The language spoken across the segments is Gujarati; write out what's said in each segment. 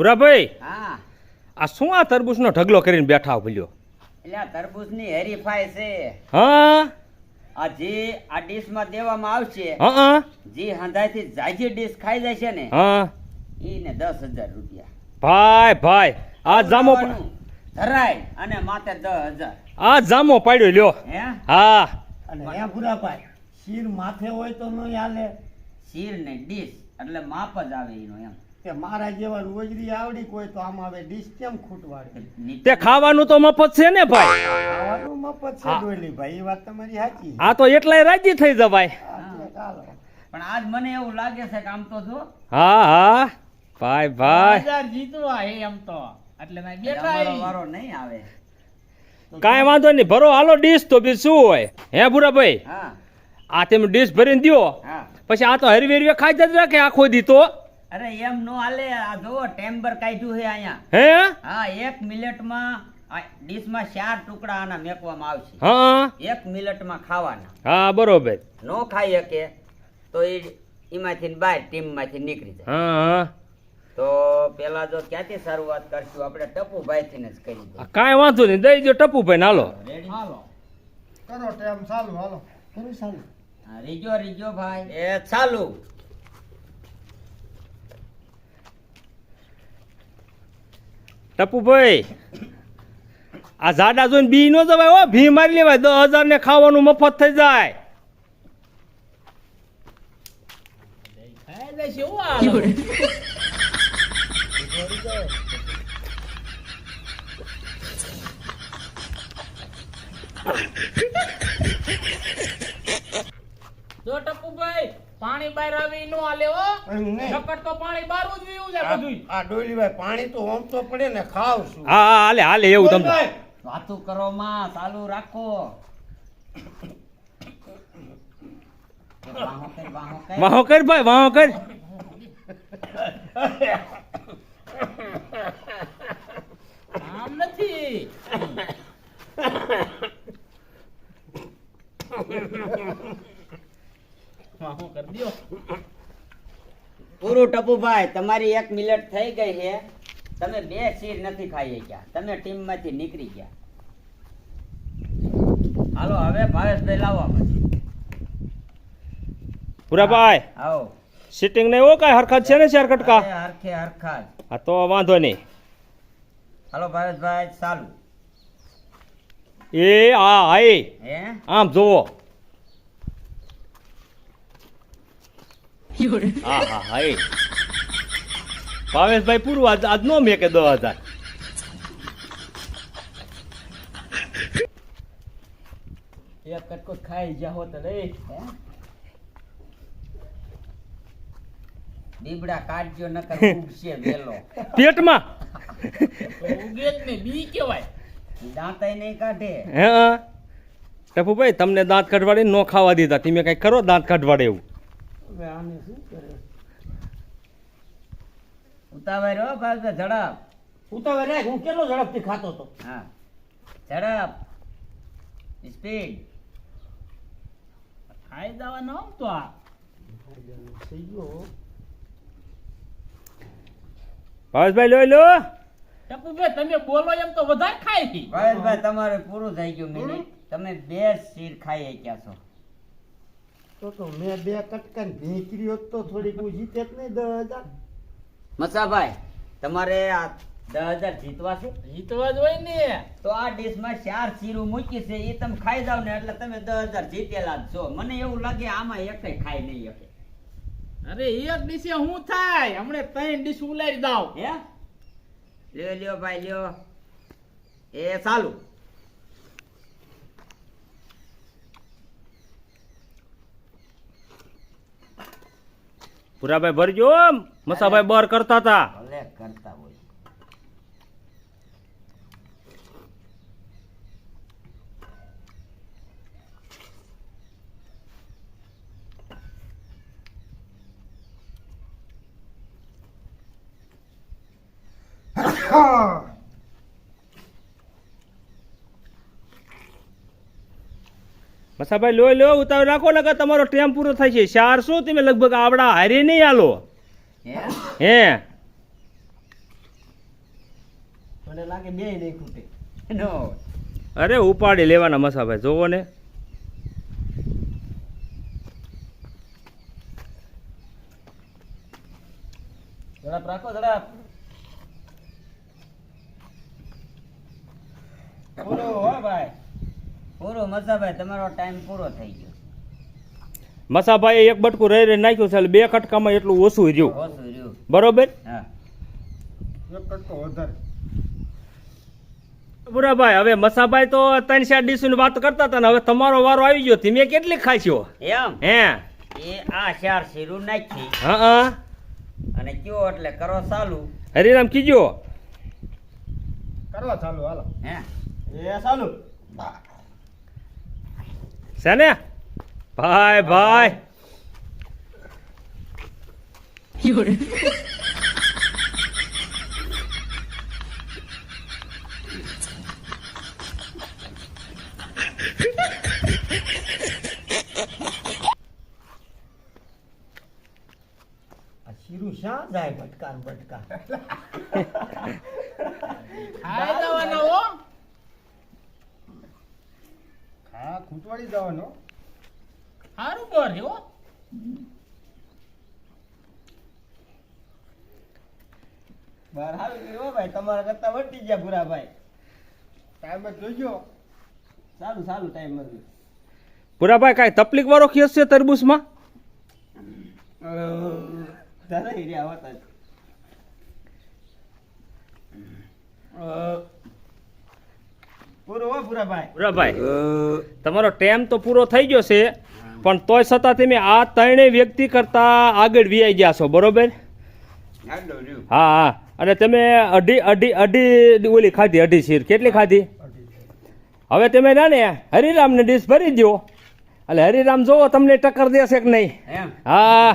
ભૂરાભાઈ હા. આ શું આ તરબૂચનો ઢગલો કરીને બેઠા ભૂલ્યો? એટલે આ તરબૂચની હરીફાઈ છે. હા? આ જે આ ડીશમાં દેવામાં આવશે હા જે હંધાઈથી જાજી ડીશ ખાઈ જાય છે ને હા. ઈને દસ હજાર રૂપિયા. ભાઈ ભાઈ આ જામો ધરાય અને માથે દસ હજાર. આ જામો પાડ્યો લ્યો. હે? હા. અને હે ભુરાભાઈ શીર માથે હોય તો નહીં હાલે. શીર ને ડીશ. એટલે માપ જ આવે એનો એમ. કે મારા જેવા રોજરી આવડી કોઈ તો આમ આવે ડીશ કેમ ખૂટવાડે? તે ખાવાનું તો મફત છે ને ભાઈ. ખાવાનું મફત છે ડોલી ભાઈ એ વાત તમારી સાચી આ તો એટલાય રાજી થઈ જવાય. હા, ચાલો. પણ આજ મને એવું લાગે છે કે આમ તો જો. હા હા. ભાઈ ભાઈ. હજાર જીતવા હે એમ તો. એટલે મેં બેઠા વારો નહીં આવે. કાંઈ વાંધો નહીં. ભરો હાલો ડીશ તો બી શું હોય? હે ભૂરાભાઈ હા. આ તમે ડીશ ભરીને દ્યો. હા. પછી આ તો હરવી હરવી ખાઈ જ રાખે આખો દીધો તો. અરે એમ નો હાલે આ જો ટેમ્બર કાઢ્યું છે અહીંયા. હે? હા એક મિનિટમાં આ ડીશમાં ચાર ટુકડા આના મેકવામાં આવશે. હા. એક મિનિટમાં ખાવાના. હા બરોબર. નો ખાઈ શકે તો એ એમાંથી બહાર ટીમમાંથી નીકળી જાય. હા હા. તો પેલા જો ક્યાંથી શરૂઆત કરશું? આપણે ટપુભાઈ ને જ કરી દઈએ કાંઈ વાંધો નહીં દઈ દો ટપુભાઈ હાલો. હાલો. કરો ટેમ ચાલુ હાલો. કરું ચાલુ. રીજો રીજો ભાઈ. એ ચાલુ. ટપુભાઈ, આ ઝાડા જોઈને બી નો જવાય હો, ભી મારી લેવાય, દસ હજાર ને ખાવાનું મફત થઈ જાય. જો ટપુભાઈ પાણી બહાર આવી નો એમ નહીં. નકર તો પાણી બહાર જ વીવું જાય બધું આ ડોલી ભાઈ પાણી તો ઓમ તો પડે ને ખાવ છું. હા હા હાલે હાલે એવું તમને વાતો કરો માં ચાલુ રાખો. વાહો કર ભાઈ વાહો કર આમ નથી. વાહો કર દ્યો. પૂરું ટપુભાઈ તમારી એક મિનિટ થઈ ગઈ છે. તમે બે શીર નથી ખાઈ ગયા તમે ટીમમાંથી નીકળી ગયા. હાલો હવે ભાવેશભાઈ લાવો પછી. પૂરાભાઈ આવો. સિટિંગ નહીં હો કાંઈ હરખત છે ને ચાર કટકા? હરખે હરખત હા તો વાંધો નહીં. હાલો ભાવેશભાઈ ચાલુ. એ આ હા હે? આમ જોવો હા હા હા એ ભાવેશભાઈ પૂરું આજ આજ નો મેં કે દો હજાર. એક કટકો ખાઈ જાઓ તો રે? દીબડા કાઢજો નકર ઉગશે વેલો. પેટમાં? ઉગે જ ને બી કેવાય દાંતય નહીં કાઢે. હે. ટપુભાઈ તમને દાંત કાઢવાડે નો ખાવા દીધા. તમે કઈ કરો દાંત કાઢવાડે એવું? હવે આને શું કરે? ઉતાવળ હો ભાવેશભાઈ ઝડપ. હું રાખ, હું કેટલો ઝડપથી ખાતો હતો? હા. ઝડપ. સ્પીડ ખાઈ જવાનો આમ તો આ. થઈ ગયો ભાવેશભાઈ લો. લો ટપુભાઈ તમે બોલો એમ તો વધારે ખાઈ ભાવેશભાઈ તમારે પૂરું થઈ ગયું મિનિટ. તમે બે શીર ખાઈ ગયા છો. તો તો મેં બે કટકા ભીંકરી હોત તો થોડીક હું જીતે જ નહીં દસ હજાર. મસાભાઈ તમારે આ દસ હજાર જીતવા છે જીતવા જ હોય ને. તો આ ડીશમાં ચાર શીરું મૂકી છે એ તમે ખાઈ જાવ ને એટલે તમે દસ હજાર જીતેલા જ છો. મને એવું લાગે આમાં એકય ખાઈ નહીં શકે. અરે એક ડીશે હું થાય? હમણે ત્રણ ડીશ ઉલાડી દાવ. હે? લ્યો લ્યો ભાઈ લ્યો. એ ચાલુ. પુરાભાઈ ભરજો મસાભાઈ બર કરતા હતા ભલે કરતા હોય. મસાભાઈ લો લો ઉતાવળ રાખો લગા તમારો ટાઈમ પૂરો થાય છે. ચારસો શું? તમે લગભગ આવડા હારી નહીં આલો. હે? હે? મને લાગે બે નહીં ખૂટે. અરે ઉપાડી લેવાના મસાભાઈ જોવો ને. ઝડપ રાખો ઝડપ બોલો હો ભાઈ પૂરો મસાભાઈ તમારો ટાઈમ પૂરો થઈ ગયો. મસાભાઈ એક બટકું રહી રહી નાખ્યું છે બે કટકામાં એટલું ઓછું રહ્યું. બરોબર? હા. એક કટકો વધારે. બુરાભાઈ હવે મસાભાઈ તો ત્રણ ચાર ડીશની વાત કરતા હતા ને હવે તમારો વારો આવી ગયો. તમે કેટલી ખાશો? એમ? હે? એ આ ચાર શીરું નાખી. હા હા. અને કયો એટલે કરો ચાલુ. હરિરામ કીજો. કરવા ચાલુ હાલો. હે? એ ચાલુ. છે ને ભાઈ ભાઈ શીરું શા જાય ભટકા ને ભટકા ખાઈ જવાનો હો હા ખૂટવાડી જવાનો. સારું બોર હો. બાર હાલ હો ભાઈ. તમારા કરતા વટી ગયા ભૂરા ભાઈ. ટાઈમ જ જોઈજો સારું સારું ટાઈમ જ ભાઈ કાંઈ તકલીફ વાળો કેસ છે તરબૂચમાં? તારા હીર્યા હોતા તમારો ટાઈમ તો પૂરો થઈ ગયો છે પણ તોય છતાં તમે આ ત્રણેય વ્યક્તિ કરતા આગળ વ્યાઈ ગયા છો બરોબર? હા હા. અને તમે અઢી અઢી અઢી ઓલી ખાધી અઢી શીર. કેટલી ખાધી? હવે તમે ના ને હરિરામને ડીશ ભરી દો એટલે હરિરામ જોવો તમને ટક્કર દેશે કે નહીં? હા.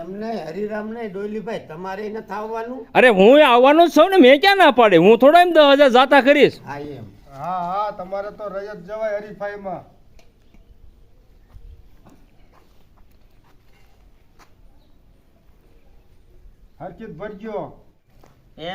એમ હરિરામ નહીં ડોલીભાઈ તમારે નથી આવવાનું? અરે હું આવવાનું જ છું ને મેં ક્યાં ના પાડે? હું થોડો એમ દસ હજાર જાતા કરીશ. હા હા તમારે તો રજત જવાય હરીફાઈમાં. હરકીત ભરજો. એ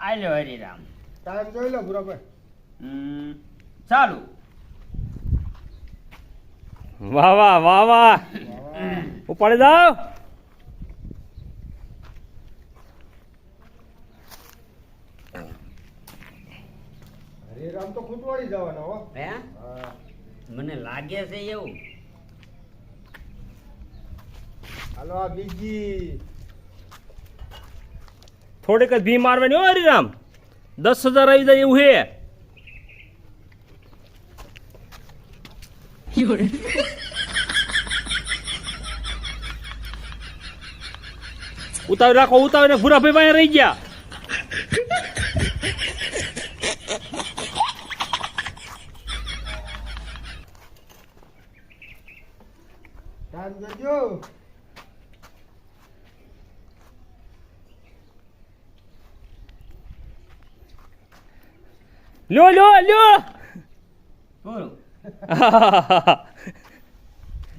આલ્યો હરિરામ. ટાઈમ જોઈ લો બરોબર હમ, ચાલુ. વાહ વાહ વાહ વાહ. ઉપાડી જાઓ હરેરામ તો ખૂટવાડી જવાનો હો. હે? મને લાગે છે એવું. હાલો આ બીજી. થોડીક જ ભી મારવાની હો હરિરામ. દસ હજાર આવી જાય એવું હે. ઉતાવી રાખો ઉતાવીને ભૂરાભાઈ પાસે રહી ગયા ટાઈમ જોજો લ્યો લ્યો લ્યો.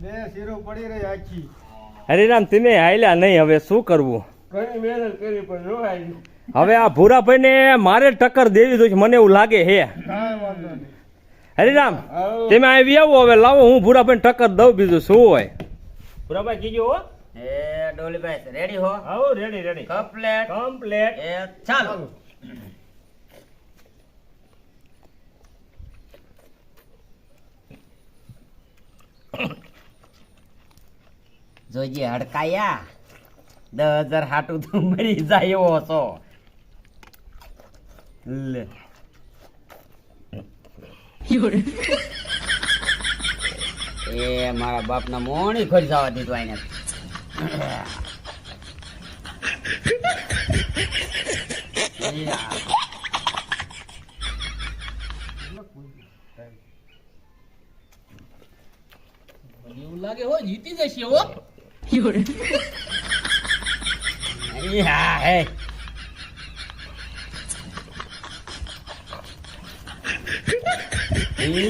બે શીરો પડી રહી આખી. હરિરામ તમે હાલ્યા નહીં હવે શું કરવું? ઘણી મહેનત કરી પણ ન આવી હવે આ ભૂરાભાઈને મારે ટક્કર દેવી જોઈએ મને એવું લાગે હે કાંઈ વાંધો નહીં. હરિરામ. તમે આવી આવો હવે લાવો હું ભૂરાભાઈને ટક્કર દઉં બીજું શું હોય. ભૂરાભાઈ કીજો હો. એ ડોલીભાઈ રેડી હો? હો રેડી રેડી કપલેટ કમ્પ્લેટ એ ચાલો. જોજે હડકાયા. દસ હજાર હાટું તું મરી જાય એવો હતો લે. એ મારા બાપના મોણી ખોરી જવા દીધું આઈને. યા. લાગે હો જીતી જશે હો. યા, હે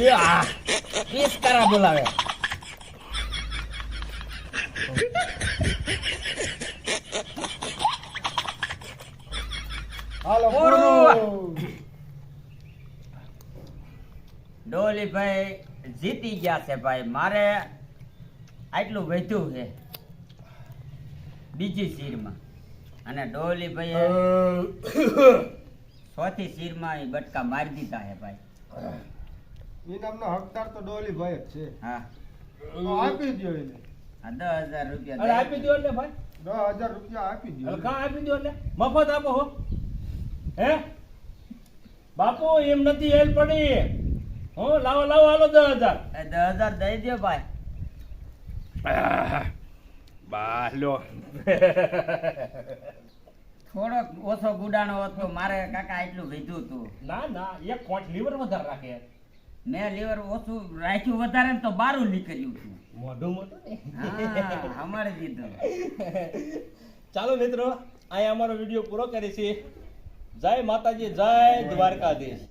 યા. પીસ કરા બોલાવે. હાલો પૂરું. પૂરું ડોલીભાઈ જીતી ગયા છે ભાઈ. મારે આટલું વધ્યું છે. બીજી સીરમાં અને ડોલીભાઈએ ચોથી સીરમાં એ બટકા મારી દીધા છે ભાઈ. ઇનામનો હકદાર તો ડોલીભાઈ જ છે. હા. આપી દો એને. દસ હજાર રૂપિયા આપી દો એટલે ભાઈ. દસ હજાર રૂપિયા આપી દ્યો કાં આપી દો એટલે. મફત આપો હો. હે? બાપુ એમ નથી હેલ પડી. હું લાવો લાવો હાલો દસ હજાર. દસ હજાર દઈ દો ભાઈ. બાલો થોડોક ઓછો ગુડાણો હતો મારે કાકા એટલું લીધું હતું. ના ના એક કોટ લીવર વધારે રાખે. મેં લીવર ઓછું રાખ્યું વધારે ને તો બારું નીકળ્યું હતું. મોઢું મોટું ને? હા અમારે દીધું. ચાલો મિત્રો અહીંયા અમારો વીડિયો પૂરો કરીએ છીએ. જય માતાજી જય દ્વારકાધીશ.